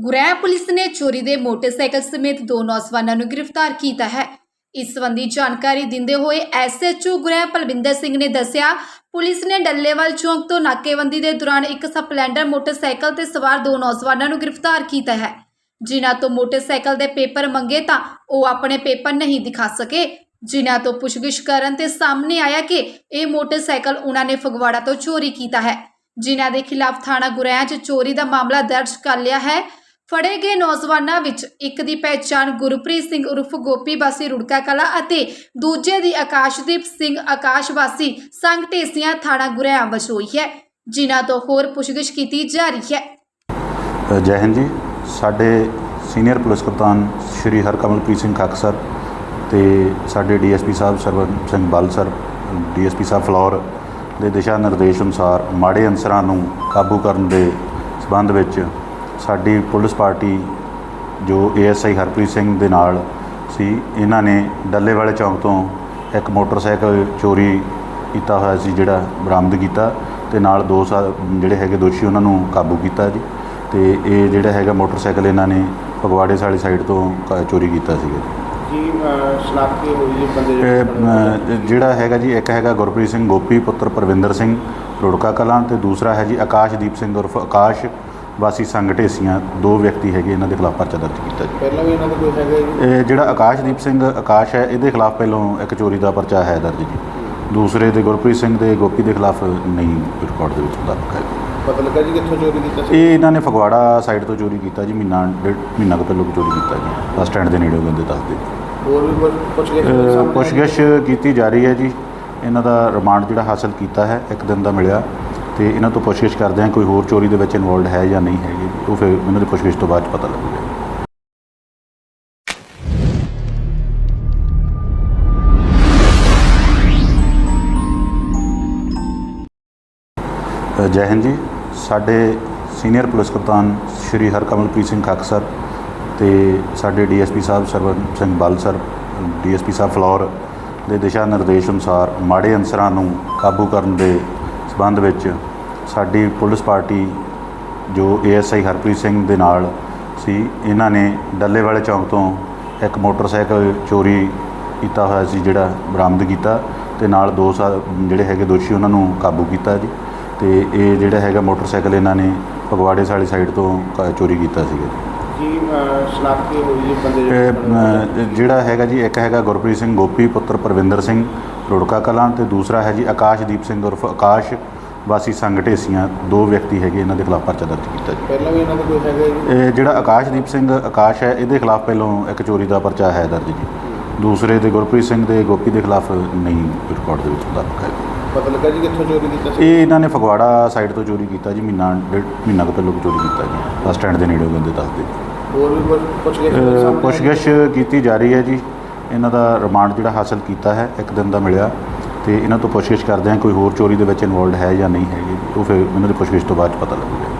Guraya police ਨੇ ਚੋਰੀ ਦੇ ਮੋਟਰਸਾਈਕਲ ਸਮੇਤ ਦੋ ਨੌਜਵਾਨਾਂ ਨੂੰ ਗ੍ਰਿਫਤਾਰ ਕੀਤਾ ਹੈ। ਇਸ ਸੰਬੰਧੀ ਜਾਣਕਾਰੀ ਦਿੰਦੇ ਹੋਏ ਐਸਐਚਓ ਗੁਰੈਆ ਪਲਵਿੰਦਰ ਸਿੰਘ ਨੇ ਦੱਸਿਆ, ਪੁਲਿਸ ਨੇ ਡੱਲੇਵਾਲ ਚੌਂਕ ਤੋਂ ਨਾਕੇਬੰਦੀ ਦੇ ਦੌਰਾਨ ਇੱਕ ਸਪਲੈਂਡਰ ਮੋਟਰਸਾਈਕਲ ਤੇ ਸਵਾਰ ਦੋ ਨੌਜਵਾਨਾਂ ਨੂੰ ਗ੍ਰਿਫਤਾਰ ਕੀਤਾ ਹੈ। ਜਿਨ੍ਹਾਂ ਤੋਂ ਮੋਟਰਸਾਈਕਲ ਦੇ ਪੇਪਰ ਮੰਗੇ ਤਾਂ ਉਹ ਆਪਣੇ ਪੇਪਰ ਨਹੀਂ ਦਿਖਾ ਸਕੇ। ਜਿਨ੍ਹਾਂ ਤੋਂ ਪੁੱਛਗਿੱਛ ਕਰਨ ਤੇ ਸਾਹਮਣੇ ਆਇਆ ਕਿ ਇਹ ਮੋਟਰਸਾਈਕਲ ਉਹਨਾਂ ਨੇ ਫਗਵਾੜਾ ਤੋਂ ਚੋਰੀ ਕੀਤਾ ਹੈ। ਜਿਨ੍ਹਾਂ ਦੇ ਖਿਲਾਫ ਥਾਣਾ ਗੁਰੈਆ 'ਚ ਚੋਰੀ ਦਾ ਮਾਮਲਾ ਦਰਜ ਕਰ ਲਿਆ ਹੈ। ਫੜੇ ਗਏ ਨੌਜਵਾਨਾਂ ਵਿੱਚ ਇੱਕ ਦੀ ਪਹਿਚਾਣ ਗੁਰਪ੍ਰੀਤ ਸਿੰਘ ਉਰਫ ਗੋਪੀ ਵਾਸੀ ਰੁੜਕਾ ਕਲਾ ਅਤੇ ਦੂਜੇ ਦੀ ਆਕਾਸ਼ਦੀਪ ਸਿੰਘ ਆਕਾਸ਼ ਵਾਸੀ ਸੰਘ ਢੇਸੀਆਂ ਥਾਣਾ ਗੁਰੈਆ ਵਜੋਂ ਹੋਈ ਹੈ। ਜਿਨ੍ਹਾਂ ਤੋਂ ਹੋਰ ਪੁੱਛਗਿੱਛ ਕੀਤੀ ਜਾ ਰਹੀ ਹੈ। ਜੈ ਹਿੰਦ ਜੀ। ਸਾਡੇ ਸੀਨੀਅਰ ਪੁਲਿਸ ਕਪਤਾਨ ਸ਼੍ਰੀ ਹਰਕਮਲਪ੍ਰੀਤ ਸਿੰਘ ਖੱਕ ਸਰ ਤੇ ਸਾਡੇ ਡੀਐਸਪੀ ਸਾਹਿਬ ਸਰਵਨ ਸਿੰਘ ਬਲ ਸਰ, ਡੀਐਸਪੀ ਸਾਹਿਬ ਫਲੋਰ ਦੇ ਦਿਸ਼ਾ ਨਿਰਦੇਸ਼ ਅਨੁਸਾਰ ਮਾੜੇ ਅਨਸਰਾਂ ਨੂੰ ਕਾਬੂ ਕਰਨ ਦੇ ਸਬੰਧ ਵਿੱਚ ਸਾਡੀ ਪੁਲਿਸ ਪਾਰਟੀ ਜੋ ਏਐਸਆਈ ਹਰਪ੍ਰੀਤ ਸਿੰਘ ਦੇ ਨਾਲ ਸੀ ਇਹਨਾਂ ਨੇ ਡੱਲੇ ਵਾਲੇ ਚੌਂਕ ਤੋਂ ਇੱਕ ਮੋਟਰਸਾਈਕਲ ਚੋਰੀ ਕੀਤਾ ਹੋਇਆ ਸੀ ਜਿਹੜਾ ਬਰਾਮਦ ਕੀਤਾ ਤੇ ਨਾਲ ਦੋ ਸਾ ਜਿਹੜੇ ਹੈਗੇ ਦੋਸ਼ੀ ਉਹਨਾਂ ਨੂੰ ਕਾਬੂ ਕੀਤਾ ਜੀ ਤੇ ਇਹ ਜਿਹੜਾ ਹੈਗਾ ਮੋਟਰਸਾਈਕਲ ਇਹਨਾਂ ਨੇ ਫਗਵਾੜੇ ਵਾਲੀ ਸਾਈਡ ਤੋਂ ਚੋਰੀ ਕੀਤਾ ਸੀਗਾ ਜੀ। ਸ਼ਨਾਖਤੀ ਹੋਈ ਜੀ ਬੰਦੇ ਇਹ, ਜਿਹੜੇ ਅਮ, ਜਿਹੜਾ ਹੈਗਾ ਜੀ ਇੱਕ ਹੈਗਾ ਗੁਰਪ੍ਰੀਤ ਸਿੰਘ ਗੋਪੀ ਪੁੱਤਰ ਪ੍ਰਵਿੰਦਰ ਸਿੰਘ ਰੁੜਕਾ ਕਲਾਂ ਤੇ ਦੂਸਰਾ ਹੈ ਜੀ ਆਕਾਸ਼ਦੀਪ ਸਿੰਘ ਉਰਫ ਆਕਾਸ਼ ਵਾਸੀ ਸੰਘ ਢੇਸੀਆਂ ਦੋ ਵਿਅਕਤੀ ਹੈਗੇ ਇਹਨਾਂ ਦੇ ਖਿਲਾਫ ਪਰਚਾ ਦਰਜ ਕੀਤਾ ਜੀ। ਪਹਿਲਾਂ ਵੀ ਇਹਨਾਂ ਦਾ ਕੋਈ ਹੈਗਾ ਜੀ? ਇਹ ਜਿਹੜਾ ਆਕਾਸ਼ਦੀਪ ਸਿੰਘ ਆਕਾਸ਼ ਹੈ ਇਹਦੇ ਖਿਲਾਫ ਪਹਿਲਾਂ ਇੱਕ ਚੋਰੀ ਦਾ ਪਰਚਾ ਹੈ ਦਰਜ ਜੀ। ਦੂਸਰੇ ਦੇ ਗੁਰਪ੍ਰੀਤ ਸਿੰਘ ਦੇ ਗੋਪੀ ਦੇ ਖਿਲਾਫ ਨਹੀਂ ਰਿਕਾਰਡ ਦੇ ਵਿੱਚ ਮੁਤਾਬਕ ਹੈ ਪਤਾ ਲੱਗਾ ਜੀ ਕਿੱਥੋਂ ਚੋਰੀ ਕੀਤਾ ਸੀ? ਇਹ ਇਹਨਾਂ ਨੇ ਫਗਵਾੜਾ ਸਾਈਡ ਤੋਂ ਚੋਰੀ ਕੀਤਾ ਜੀ ਮਹੀਨਾ ਡੇਢ ਮਹੀਨਾ ਕੁ ਪਹਿਲਾਂ ਚੋਰੀ ਕੀਤਾ ਜੀ। ਬੱਸ ਸਟੈਂਡ ਦੇ ਨੇੜੇ ਬੰਦੇ ਦੱਸਦੇ ਹੋਰ ਵੀ ਕੁਝ ਪੁੱਛਗਿੱਛ ਕੀਤੀ ਜਾ ਰਹੀ ਹੈ ਜੀ। ਇਹਨਾਂ ਦਾ ਰਿਮਾਂਡ ਜਿਹੜਾ ਹਾਸਲ ਕੀਤਾ ਹੈ ਇੱਕ ਦਿਨ ਦਾ ਮਿਲਿਆ। ਤੇ ਇਹਨਾਂ ਤੋਂ ਪੁੱਛਗਿੱਛ ਕਰਦੇ ਹਾਂ, ਕੋਈ ਹੋਰ ਚੋਰੀ ਦੇ ਵਿੱਚ ਇਨਵੋਲਡ ਹੈ ਜਾਂ ਨਹੀਂ ਹੈਗੇ, ਉਹ ਫਿਰ ਇਹਨਾਂ ਦੀ ਪੁੱਛਗਿੱਛ ਤੋਂ ਬਾਅਦ 'ਚ ਪਤਾ ਲੱਗੂਗਾ। ਜੈ ਹਿੰਦ ਜੀ, ਸਾਡੇ ਸੀਨੀਅਰ ਪੁਲਿਸ ਕਪਤਾਨ ਸ਼੍ਰੀ ਹਰਕਮਲਪ੍ਰੀਤ ਸਿੰਘ ਖੱਕ ਸਰ ਤੇ ਸਾਡੇ ਡੀਐਸਪੀ ਸਾਹਿਬ ਸਰਵਨ ਸਿੰਘ ਬਲ ਸਰ, ਡੀਐਸਪੀ ਸਾਹਿਬ ਫਲੋਰ ਦੇ ਦਿਸ਼ਾ ਨਿਰਦੇਸ਼ ਅਨੁਸਾਰ ਮਾੜੇ ਅਨਸਰਾਂ ਨੂੰ ਕਾਬੂ ਕਰਨ ਦੇ ਸਬੰਧ ਵਿੱਚ ਸਾਡੀ ਪੁਲਿਸ ਪਾਰਟੀ ਜੋ ਏਐਸਆਈ ਹਰਪ੍ਰੀਤ ਸਿੰਘ ਦੇ ਨਾਲ ਸੀ ਇਹਨਾਂ ਨੇ ਡੱਲੇ ਵਾਲੇ ਚੌਂਕ ਤੋਂ ਇੱਕ ਮੋਟਰਸਾਈਕਲ ਚੋਰੀ ਕੀਤਾ ਹੋਇਆ ਸੀ ਜਿਹੜਾ ਬਰਾਮਦ ਕੀਤਾ ਤੇ ਨਾਲ ਦੋ ਜਿਹੜੇ ਹੈਗੇ ਦੋਸ਼ੀ ਉਹਨਾਂ ਨੂੰ ਕਾਬੂ ਕੀਤਾ ਜੀ ਤੇ ਇਹ ਜਿਹੜਾ ਹੈਗਾ ਮੋਟਰਸਾਈਕਲ ਇਹਨਾਂ ਨੇ ਫਗਵਾੜੇ ਵਾਲੀ ਸਾਈਡ ਤੋਂ ਚੋਰੀ ਕੀਤਾ ਸੀਗਾ ਜੀ। ਸ਼ਨਾਖਤੀ ਹੋਈ ਬੰਦੇ ਜਿਹੜਾ ਹੈਗਾ ਜੀ ਇੱਕ ਹੈਗਾ ਗੁਰਪ੍ਰੀਤ ਸਿੰਘ ਗੋਪੀ ਪੁੱਤਰ ਪ੍ਰਵਿੰਦਰ ਸਿੰਘ ਰੁੜਕਾ ਕਲਾਂ ਤੇ ਦੂਸਰਾ ਹੈ ਜੀ ਆਕਾਸ਼ਦੀਪ ਸਿੰਘ ਉਰਫ ਆਕਾਸ਼ ਵਾਸੀ ਸੰਘ ਢੇਸੀਆਂ ਦੋ ਵਿਅਕਤੀ ਹੈਗੇ ਇਹਨਾਂ ਦੇ ਖਿਲਾਫ ਪਰਚਾ ਦਰਜ ਕੀਤਾ ਜੀ। ਪਹਿਲਾਂ ਵੀ ਇਹਨਾਂ ਦਾ ਕੋਈ ਹੈਗਾ ਜੀ? ਇਹ ਜਿਹੜਾ ਆਕਾਸ਼ਦੀਪ ਸਿੰਘ ਆਕਾਸ਼ ਹੈ ਇਹਦੇ ਖਿਲਾਫ ਪਹਿਲਾਂ ਇੱਕ ਚੋਰੀ ਦਾ ਪਰਚਾ ਹੈ ਦਰਜ ਜੀ। ਦੂਸਰੇ ਦੇ ਗੁਰਪ੍ਰੀਤ ਸਿੰਘ ਦੇ ਗੋਪੀ ਦੇ ਖਿਲਾਫ ਨਹੀਂ ਰਿਕਾਰਡ ਦੇ ਵਿੱਚ ਮੁਤਾਬਕ ਹੈ ਪਤਾ ਲੱਗਾ ਜੀ ਕਿੱਥੋਂ ਚੋਰੀ ਕੀਤਾ ਸੀ? ਇਹ ਇਹਨਾਂ ਨੇ ਫਗਵਾੜਾ ਸਾਈਡ ਤੋਂ ਚੋਰੀ ਕੀਤਾ ਜੀ ਮਹੀਨਾ ਡੇਢ ਮਹੀਨਾ ਕੁ ਪਹਿਲਾਂ ਚੋਰੀ ਕੀਤਾ ਜੀ। ਬੱਸ ਸਟੈਂਡ ਦੇ ਨੇੜੇ ਬੰਦੇ ਦੱਸਦੇ ਹੋਰ ਵੀ ਕੁਝ ਪੁੱਛ ਕੇ ਅ, ਪੁੱਛਗਿੱਛ ਕੀਤੀ ਜਾ ਰਹੀ ਹੈ ਜੀ। ਇਹਨਾਂ ਦਾ ਰਿਮਾਂਡ ਜਿਹੜਾ ਹਾਸਲ ਕੀਤਾ ਹੈ ਇੱਕ ਦਿਨ ਦਾ ਮਿਲਿਆ। ਤੇ ਇਹਨਾਂ ਤੋਂ ਪੁੱਛਗਿੱਛ ਕਰਦੇ ਹਾਂ ਕੋਈ ਹੋਰ ਚੋਰੀ ਦੇ ਵਿੱਚ ਇਨਵੋਲਡ ਹੈ ਜਾਂ ਨਹੀਂ ਹੈਗੇ, ਉਹ ਫਿਰ ਇਹਨਾਂ ਦੀ ਪੁੱਛਗਿੱਛ ਤੋਂ ਬਾਅਦ 'ਚ ਪਤਾ ਲੱਗੂਗਾ।